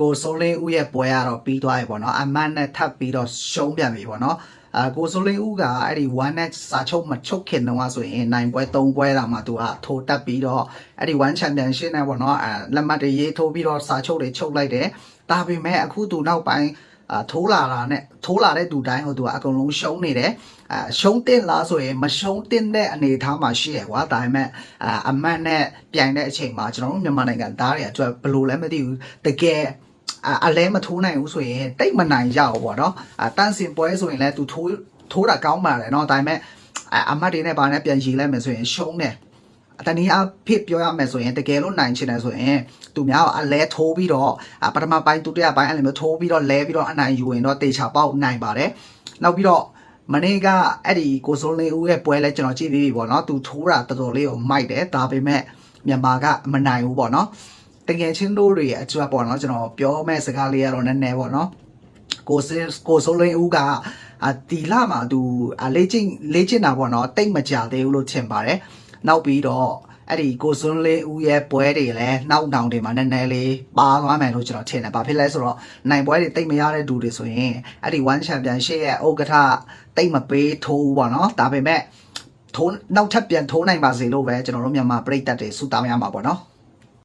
ကိုစိုးလင်းဦးရဲ့ပွဲကတော့ပြီးသွားပြီပေါ့နော်အမတ်နဲ့ထပ်ပြီးတော့ရှုံးပြန်ပြီပေါ့နော်အာကိုစိုးလင်းဦးကအဲ့ဒီ1 net စာချုပ်မချုပ်ခင်တော့ဆိုရင်နိုင်ပွဲ3ပွဲတာမှသူကထိုးတက်ပြီးတော့အဲ့ဒီ1 championship နဲ့ပေါ့နော်အဲလက်မှတ်တွေရေးထိုးပြီးတော့စာချုပ်တွေချုပ်လိုက်တယ်ဒါပေမဲ့အခုသူနောက်ပိုင်းအာထိုးလာတာနဲ့ထိုးလာတဲ့သူတိုင်းဟိုသူကအကုန်လုံးရှုံးနေတယ်အာရှုံးတင်လားဆိုရင်မရှုံးတင်တဲ့အနေအထားမှာရှိရကွာဒါပေမဲ့အာအမတ်နဲ့ပြိုင်တဲ့အချိန်မှာကျွန်တော်တို့မြန်မာနိုင်ငံသားတွေအတွက်ဘယ်လိုလဲမသိဘူးတကယ် အာအလဲမထိုးနိုင်ဘူးဆိုရင်တိတ်မနိုင်ကြဘူးပေါ့နော်အာတန်းစင်ပွဲဆိုရင်လည်းသူထိုးထိုးတာကောင်းပါတယ်เนาะဒါပေမဲ့အာအမတ်တွေနဲ့ဘာနဲ့ပြန်ရည်လိုက်မယ်ဆိုရင်ရှုံးတယ်အတနည်းအားဖြစ်ပြောရမယ်ဆိုရင်တကယ်လို့နိုင်ချင်တယ်ဆိုရင်သူများကအလဲထိုးပြီးတော့အာပထမပိုင်းဒုတိယပိုင်းအဲ့လိုမျိုးထိုးပြီးတော့လဲပြီးတော့အနိုင်ယူရင်တော့တေချာပေါက်နိုင်ပါတယ်နောက်ပြီးတော့မနေ့ကအဲ့ဒီကိုစိုးလင်းဦးရဲ့ပွဲလဲကျွန်တော်ကြည့်ပြီးပြီပေါ့နော်သူထိုးတာတော်တော်လေးကိုမိုက်တယ်ဒါပေမဲ့မြန်မာကမနိုင်ဘူးပေါ့နော် တကယ်ချင်းတို့တွေရဲ့အကျွတ်ပေါ့နော်ကျွန်တော်ပြောမဲ့စကားလေးကတော့နည်းနည်းပေါ့နော်ကိုစကိုဆိုလင်းဦးကအာတီလာမှာသူအလေးချင်းလေးချင်းတာပေါ့နော်တိတ်မကြသေးဘူးလို့ထင်ပါတယ်နောက်ပြီးတော့အဲ့ဒီကိုစွန်းလေးဦးရဲ့ပွဲတွေလည်းနောက်တောင်တွေမှာနည်းနည်းလေးပါသွားမယ်လို့ကျွန်တော်ထင်တယ်။ဘာဖြစ်လဲဆိုတော့နိုင်ပွဲတွေတိတ်မရတဲ့သူတွေဆိုရင်အဲ့ဒီ1 championship ရဲ့ဥက္ကဋ္ဌတိတ်မပေးထိုးဘူးပေါ့နော်။ဒါပေမဲ့ထိုးနောက်ထပ်ပြန်ထိုးနိုင်ပါစေလို့ပဲကျွန်တော်တို့မြန်မာပြည်သက်တွေဆုတောင်းရမှာပေါ့နော်။